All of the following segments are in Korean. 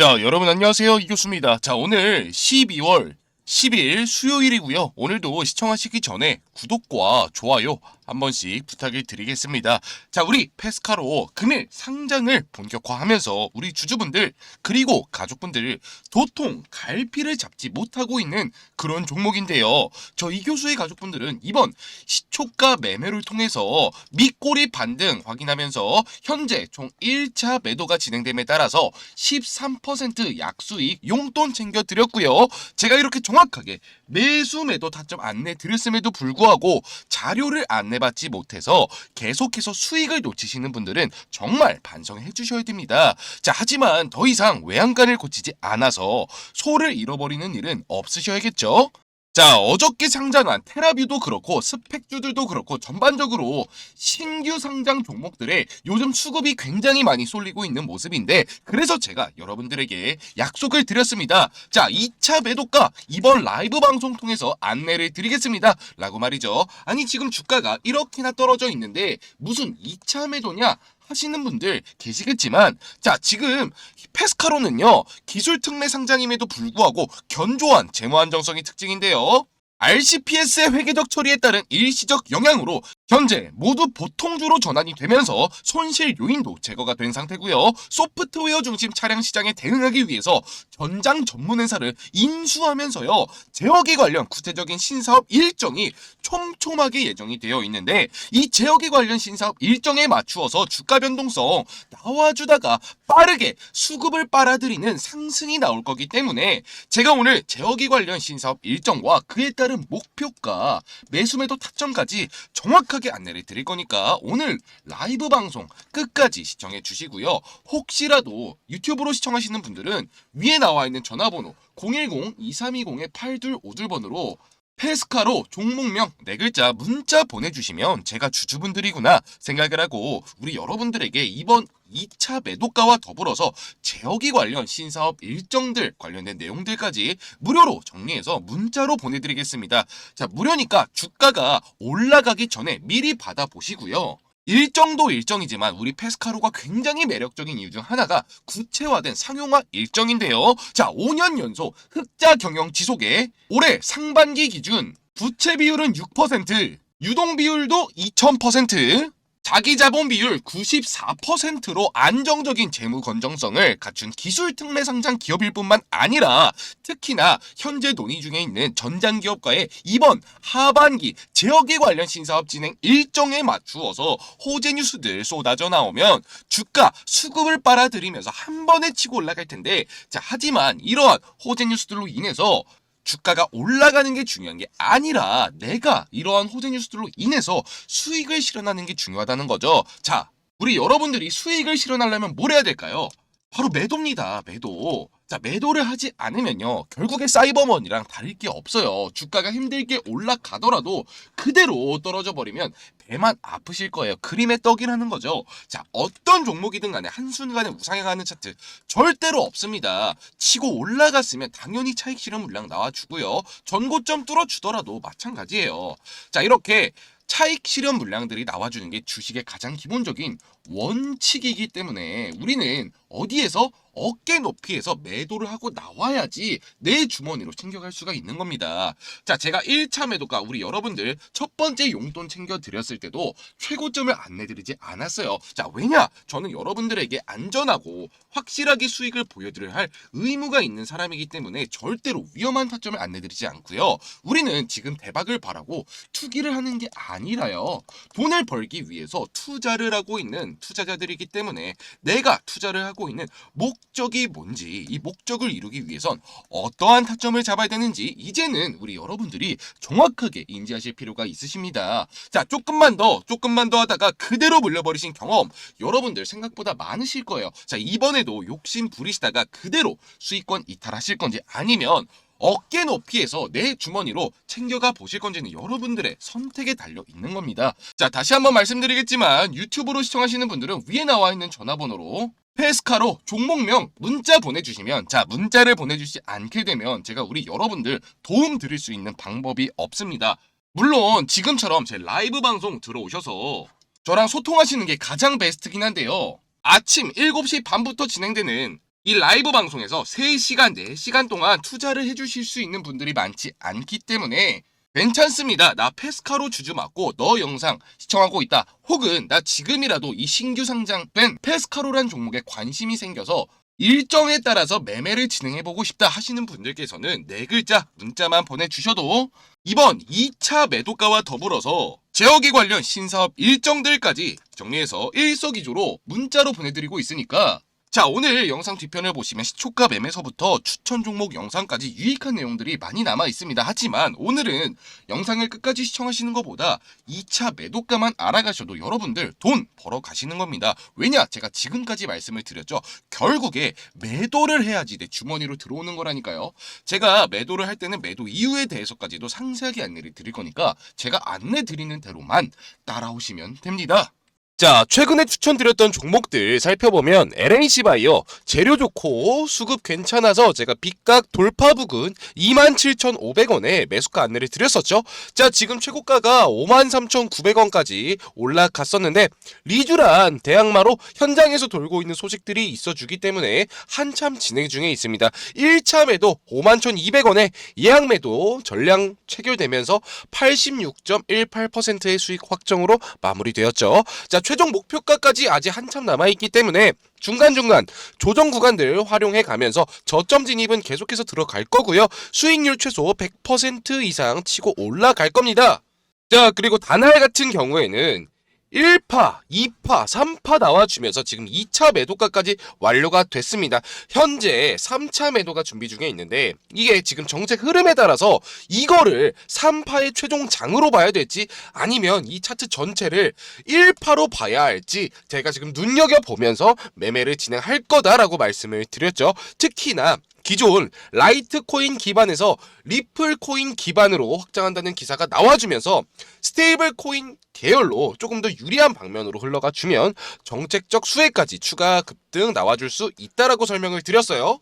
자, 여러분 안녕하세요. 이교수입니다. 자, 오늘 12월 10일 수요일이고요. 오늘도 시청하시기 전에 구독과 좋아요 한 번씩 부탁을 드리겠습니다. 자, 우리 페스카로 금일 상장을 본격화하면서 우리 주주분들 그리고 가족분들 도통 갈피를 잡지 못하고 있는 그런 종목인데요. 저 이 교수의 가족분들은 이번 시초가 매매를 통해서 밑꼬리 반등 확인하면서 현재 총 1차 매도가 진행됨에 따라서 13% 약수익 용돈 챙겨 드렸고요. 제가 이렇게 정확하게 매수 매도 타점 안내 드렸음에도 불구하고 자료를 안내 받지 못해서 계속해서 수익을 놓치시는 분들은 정말 반성해 주셔야 됩니다. 자, 하지만 더 이상 외양간을 고치지 않아서 소를 잃어버리는 일은 없으셔야겠죠? 자, 어저께 상장한 테라뷰도 그렇고 스펙주들도 그렇고 전반적으로 신규 상장 종목들의 요즘 수급이 굉장히 많이 쏠리고 있는 모습인데 그래서 제가 여러분들에게 약속을 드렸습니다. 자, 2차 매도가 이번 라이브 방송 통해서 안내를 드리겠습니다. 라고 말이죠. 아니, 지금 주가가 이렇게나 떨어져 있는데 무슨 2차 매도냐? 하시는 분들 계시겠지만 자 지금 페스카로는요 기술 특례 상장임에도 불구하고 견조한 재무 안정성이 특징인데요. RCPS의 회계적 처리에 따른 일시적 영향으로 현재 모두 보통주로 전환이 되면서 손실 요인도 제거가 된 상태고요. 소프트웨어 중심 차량 시장에 대응하기 위해서 전장 전문 회사를 인수하면서요. 제어기 관련 구체적인 신사업 일정이 촘촘하게 예정이 되어 있는데 이 제어기 관련 신사업 일정에 맞추어서 주가 변동성 나와주다가 빠르게 수급을 빨아들이는 상승이 나올 거기 때문에 제가 오늘 제어기 관련 신사업 일정과 그에 따른 목표가 매수매도 타점까지 정확하게 안내를 드릴 거니까 오늘 라이브 방송 끝까지 시청해 주시고요. 혹시라도 유튜브로 시청하시는 분들은 위에 나와 있는 전화번호 010-2320-8252번으로 페스카로 종목명 네 글자 문자 보내주시면 제가 주주분들이구나 생각을 하고 우리 여러분들에게 이번 2차 매도가와 더불어서 제어기 관련 신사업 일정들 관련된 내용들까지 무료로 정리해서 문자로 보내드리겠습니다. 자, 무료니까 주가가 올라가기 전에 미리 받아보시고요. 일정도 일정이지만 우리 페스카로가 굉장히 매력적인 이유 중 하나가 구체화된 상용화 일정인데요. 자, 5년 연속 흑자 경영 지속에 올해 상반기 기준 부채 비율은 6%, 유동 비율도 2000%, 자기 자본 비율 94%로 안정적인 재무 건정성을 갖춘 기술 특례 상장 기업일 뿐만 아니라 특히나 현재 논의 중에 있는 전장 기업과의 이번 하반기 제어기 관련 신사업 진행 일정에 맞추어서 호재 뉴스들 쏟아져 나오면 주가 수급을 빨아들이면서 한 번에 치고 올라갈 텐데 자 하지만 이러한 호재 뉴스들로 인해서 주가가 올라가는 게 중요한 게 아니라 내가 이러한 호재 뉴스들로 인해서 수익을 실현하는 게 중요하다는 거죠. 자, 우리 여러분들이 수익을 실현하려면 뭘 해야 될까요? 바로 매도입니다. 매도. 자, 매도를 하지 않으면요. 결국에 사이버먼이랑 다를 게 없어요. 주가가 힘들게 올라가더라도 그대로 떨어져 버리면 배만 아프실 거예요. 그림의 떡이라는 거죠. 자, 어떤 종목이든 간에 한순간에 우상해 가는 차트 절대로 없습니다. 치고 올라갔으면 당연히 차익 실현 물량 나와주고요. 전고점 뚫어주더라도 마찬가지예요. 자, 이렇게 차익 실현 물량들이 나와주는 게 주식의 가장 기본적인 원칙이기 때문에 우리는 어디에서 어깨 높이에서 매도를 하고 나와야지 내 주머니로 챙겨갈 수가 있는 겁니다. 자, 제가 1차 매도가 우리 여러분들 첫 번째 용돈 챙겨드렸을 때도 최고점을 안내드리지 않았어요. 자, 왜냐? 저는 여러분들에게 안전하고 확실하게 수익을 보여드려야 할 의무가 있는 사람이기 때문에 절대로 위험한 타점을 안내드리지 않고요. 우리는 지금 대박을 바라고 투기를 하는 게 아니라요. 돈을 벌기 위해서 투자를 하고 있는 투자자들이기 때문에 내가 투자를 하고 있는 목적이 뭔지 이 목적을 이루기 위해선 어떠한 타점을 잡아야 되는지 이제는 우리 여러분들이 정확하게 인지하실 필요가 있으십니다. 자, 조금만 더 조금만 더 하다가 그대로 물려버리신 경험 여러분들 생각보다 많으실 거예요. 자, 이번에도 욕심 부리시다가 그대로 수익권 이탈하실 건지 아니면 어깨 높이에서 내 주머니로 챙겨가 보실 건지는 여러분들의 선택에 달려 있는 겁니다. 자, 다시 한번 말씀드리겠지만 유튜브로 시청하시는 분들은 위에 나와 있는 전화번호로 페스카로 종목명 문자 보내주시면 자 문자를 보내주시지 않게 되면 제가 우리 여러분들 도움 드릴 수 있는 방법이 없습니다. 물론 지금처럼 제 라이브 방송 들어오셔서 저랑 소통하시는 게 가장 베스트긴 한데요. 아침 7시 반부터 진행되는 이 라이브 방송에서 3시간, 4시간 동안 투자를 해주실 수 있는 분들이 많지 않기 때문에 괜찮습니다. 나 페스카로 주주 맞고 너 영상 시청하고 있다. 혹은 나 지금이라도 이 신규 상장된 페스카로란 종목에 관심이 생겨서 일정에 따라서 매매를 진행해보고 싶다 하시는 분들께서는 네 글자 문자만 보내주셔도 이번 2차 매도가와 더불어서 제어기 관련 신사업 일정들까지 정리해서 일석이조로 문자로 보내드리고 있으니까 자 오늘 영상 뒤편을 보시면 시초가 매매서부터 추천 종목 영상까지 유익한 내용들이 많이 남아 있습니다. 하지만 오늘은 영상을 끝까지 시청하시는 것보다 2차 매도가만 알아가셔도 여러분들 돈 벌어 가시는 겁니다. 왜냐? 제가 지금까지 말씀을 드렸죠. 결국에 매도를 해야지 내 주머니로 들어오는 거라니까요. 제가 매도를 할 때는 매도 이유에 대해서까지도 상세하게 안내를 드릴 거니까 제가 안내 드리는 대로만 따라오시면 됩니다. 자, 최근에 추천드렸던 종목들 살펴보면 LNC 바이오 재료 좋고 수급 괜찮아서 제가 빗각 돌파 부근 27,500원에 매수가 안내를 드렸었죠. 자, 지금 최고가가 53,900원까지 올라갔었는데 리주란 대항마로 현장에서 돌고 있는 소식들이 있어 주기 때문에 한참 진행 중에 있습니다. 1차 매도 51,200원에 예약 매도 전량 체결되면서 86.18%의 수익 확정으로 마무리되었죠. 자, 최종 목표가까지 아직 한참 남아있기 때문에 중간중간 조정 구간들 활용해 가면서 저점 진입은 계속해서 들어갈 거고요. 수익률 최소 100% 이상 치고 올라갈 겁니다. 자, 그리고 단할 같은 경우에는 1파, 2파, 3파 나와주면서 지금 2차 매도가까지 완료가 됐습니다. 현재 3차 매도가 준비 중에 있는데 이게 지금 정책 흐름에 따라서 이거를 3파의 최종 장으로 봐야 될지 아니면 이 차트 전체를 1파로 봐야 할지 제가 지금 눈여겨보면서 매매를 진행할 거다라고 말씀을 드렸죠. 특히나 기존 라이트 코인 기반에서 리플 코인 기반으로 확장한다는 기사가 나와주면서 스테이블 코인 계열로 조금 더 유리한 방면으로 흘러가 주면 정책적 수혜까지 추가 급등 나와줄 수 있다라고 설명을 드렸어요.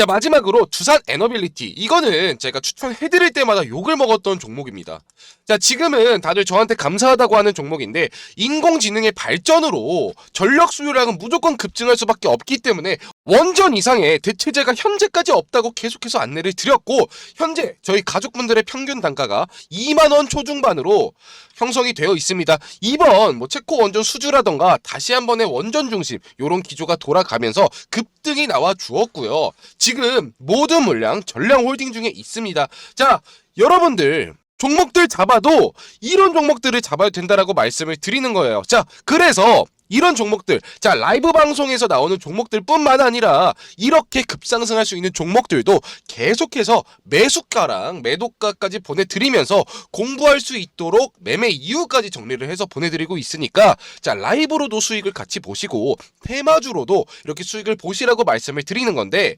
자 마지막으로 두산 에너빌리티 이거는 제가 추천해드릴 때마다 욕을 먹었던 종목입니다. 자 지금은 다들 저한테 감사하다고 하는 종목인데 인공지능의 발전으로 전력 수요량은 무조건 급증할 수밖에 없기 때문에 원전 이상의 대체제가 현재까지 없다고 계속해서 안내를 드렸고 현재 저희 가족분들의 평균 단가가 2만 원 초중반으로 형성이 되어 있습니다. 이번 뭐 체코 원전 수주라던가 다시 한 번의 원전 중심 요런 기조가 돌아가면서 급 등이 나와 주었고요. 지금 모든 물량 전량 홀딩 중에 있습니다. 자, 여러분들 종목들 잡아도 이런 종목들을 잡아야 된다라고 말씀을 드리는 거예요. 자, 그래서 이런 종목들, 자, 라이브 방송에서 나오는 종목들 뿐만 아니라 이렇게 급상승할 수 있는 종목들도 계속해서 매수가랑 매도가까지 보내드리면서 공부할 수 있도록 매매 이유까지 정리를 해서 보내드리고 있으니까 자, 라이브로도 수익을 같이 보시고 테마주로도 이렇게 수익을 보시라고 말씀을 드리는 건데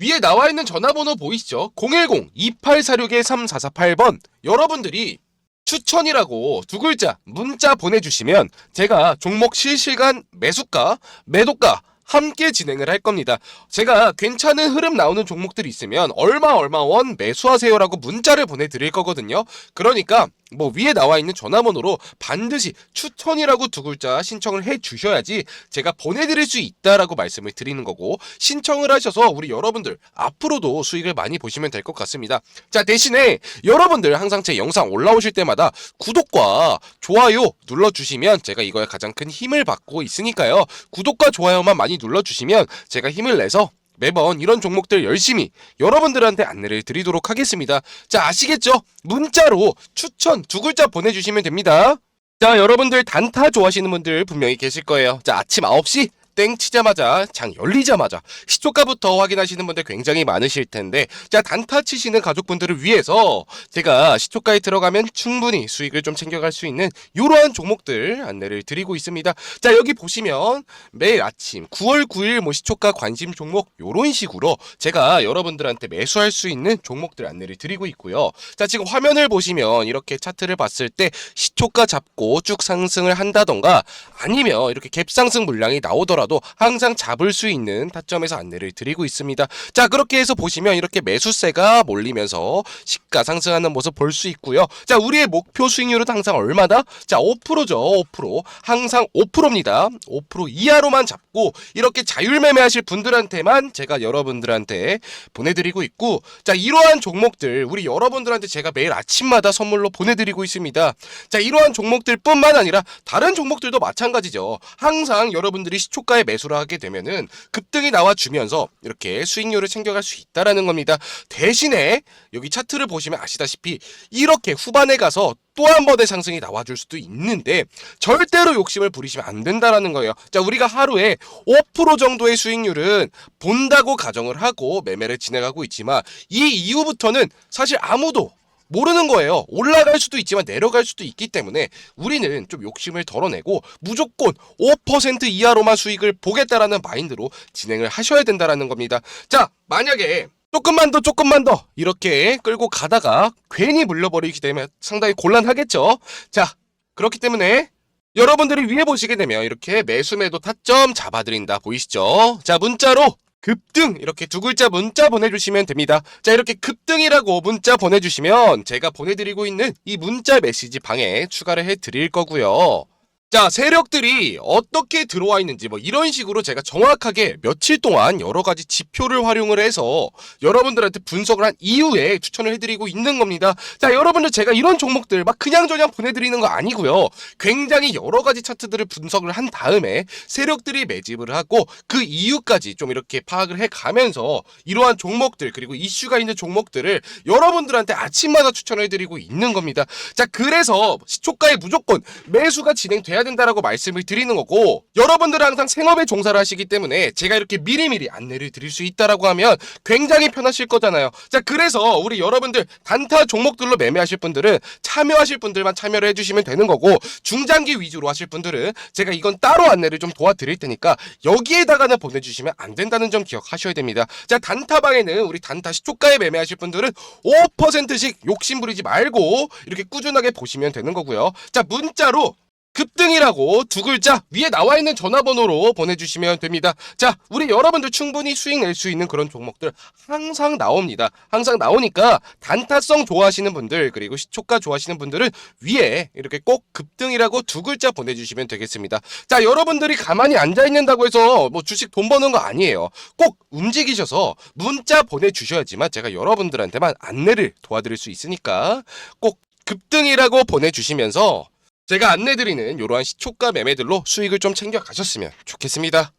위에 나와 있는 전화번호 보이시죠? 010-2846-3448번 여러분들이 추천이라고 두 글자 문자 보내주시면 제가 종목 실시간 매수가, 매도가 함께 진행을 할 겁니다. 제가 괜찮은 흐름 나오는 종목들이 있으면 얼마 얼마 원 매수하세요라고 문자를 보내드릴 거거든요. 그러니까 뭐 위에 나와 있는 전화번호로 반드시 추천이라고 두 글자 신청을 해 주셔야지 제가 보내드릴 수 있다라고 말씀을 드리는 거고 신청을 하셔서 우리 여러분들 앞으로도 수익을 많이 보시면 될 것 같습니다. 자 대신에 여러분들 항상 제 영상 올라오실 때마다 구독과 좋아요 눌러주시면 제가 이거에 가장 큰 힘을 받고 있으니까요. 구독과 좋아요만 많이 눌러주시면 제가 힘을 내서 매번 이런 종목들 열심히 여러분들한테 안내를 드리도록 하겠습니다. 자, 아시겠죠? 문자로 추천 두 글자 보내주시면 됩니다. 자, 여러분들 단타 좋아하시는 분들 분명히 계실 거예요. 자, 아침 9시 땡 치자마자 장 열리자마자 시초가부터 확인하시는 분들 굉장히 많으실 텐데 자 단타 치시는 가족분들을 위해서 제가 시초가에 들어가면 충분히 수익을 좀 챙겨갈 수 있는 이러한 종목들 안내를 드리고 있습니다. 자 여기 보시면 매일 아침 9월 9일 뭐 시초가 관심 종목 요런 식으로 제가 여러분들한테 매수할 수 있는 종목들 안내를 드리고 있고요. 자 지금 화면을 보시면 이렇게 차트를 봤을 때 시초가 잡고 쭉 상승을 한다던가 아니면 이렇게 갭상승 물량이 나오더라도 하더라도 항상 잡을 수 있는 타점에서 안내를 드리고 있습니다. 자, 그렇게 해서 보시면 이렇게 매수세가 몰리면서 시가 상승하는 모습 볼 수 있고요. 자, 우리의 목표 수익률은 항상 얼마다? 자, 5%죠. 5%. 항상 5%입니다. 5% 이하로만 잡고 이렇게 자율 매매하실 분들한테만 제가 여러분들한테 보내드리고 있고 자, 이러한 종목들 우리 여러분들한테 제가 매일 아침마다 선물로 보내드리고 있습니다. 자, 이러한 종목들뿐만 아니라 다른 종목들도 마찬가지죠. 항상 여러분들이 시초가 에 매수를 하게 되면은 급등이 나와 주면서 이렇게 수익률을 챙겨갈 수 있다라는 겁니다. 대신에 여기 차트를 보시면 아시다시피 이렇게 후반에 가서 또 한 번의 상승이 나와줄 수도 있는데 절대로 욕심을 부리시면 안 된다라는 거예요. 자, 우리가 하루에 5% 정도의 수익률은 본다고 가정을 하고 매매를 진행하고 있지만 이 이후부터는 사실 아무도 모르는 거예요. 올라갈 수도 있지만 내려갈 수도 있기 때문에 우리는 좀 욕심을 덜어내고 무조건 5% 이하로만 수익을 보겠다라는 마인드로 진행을 하셔야 된다라는 겁니다. 자, 만약에 조금만 더 조금만 더 이렇게 끌고 가다가 괜히 물려버리게 되면 상당히 곤란하겠죠. 자, 그렇기 때문에 여러분들이 위에 보시게 되면 이렇게 매수매도 타점 잡아드린다 보이시죠? 자, 문자로 급등 이렇게 두 글자 문자 보내주시면 됩니다. 자 이렇게 급등이라고 문자 보내주시면 제가 보내드리고 있는 이 문자 메시지 방에 추가를 해드릴 거고요. 자 세력들이 어떻게 들어와 있는지 뭐 이런 식으로 제가 정확하게 며칠 동안 여러 가지 지표를 활용을 해서 여러분들한테 분석을 한 이후에 추천을 해드리고 있는 겁니다. 자 여러분들 제가 이런 종목들 막 그냥저냥 보내드리는 거 아니고요. 굉장히 여러 가지 차트들을 분석을 한 다음에 세력들이 매집을 하고 그 이유까지 좀 이렇게 파악을 해 가면서 이러한 종목들 그리고 이슈가 있는 종목들을 여러분들한테 아침마다 추천을 해드리고 있는 겁니다. 자 그래서 시초가에 무조건 매수가 진행돼야 된다라고 말씀을 드리는 거고 여러분들은 항상 생업에 종사를 하시기 때문에 제가 이렇게 미리미리 안내를 드릴 수 있다라고 하면 굉장히 편하실 거잖아요. 자 그래서 우리 여러분들 단타 종목들로 매매하실 분들은 참여하실 분들만 참여를 해주시면 되는 거고 중장기 위주로 하실 분들은 제가 이건 따로 안내를 좀 도와드릴 테니까 여기에다가는 보내주시면 안 된다는 점 기억하셔야 됩니다. 자 단타방에는 우리 단타 시초가에 매매하실 분들은 5%씩 욕심 부리지 말고 이렇게 꾸준하게 보시면 되는 거고요. 자 문자로 급등이라고 두 글자 위에 나와 있는 전화번호로 보내주시면 됩니다. 자, 우리 여러분들 충분히 수익 낼 수 있는 그런 종목들 항상 나옵니다. 항상 나오니까 단타성 좋아하시는 분들 그리고 시초가 좋아하시는 분들은 위에 이렇게 꼭 급등이라고 두 글자 보내주시면 되겠습니다. 자, 여러분들이 가만히 앉아 있는다고 해서 뭐 주식 돈 버는 거 아니에요. 꼭 움직이셔서 문자 보내주셔야지만 제가 여러분들한테만 안내를 도와드릴 수 있으니까 꼭 급등이라고 보내주시면서 제가 안내드리는 이러한 시초가 매매들로 수익을 좀 챙겨 가셨으면 좋겠습니다.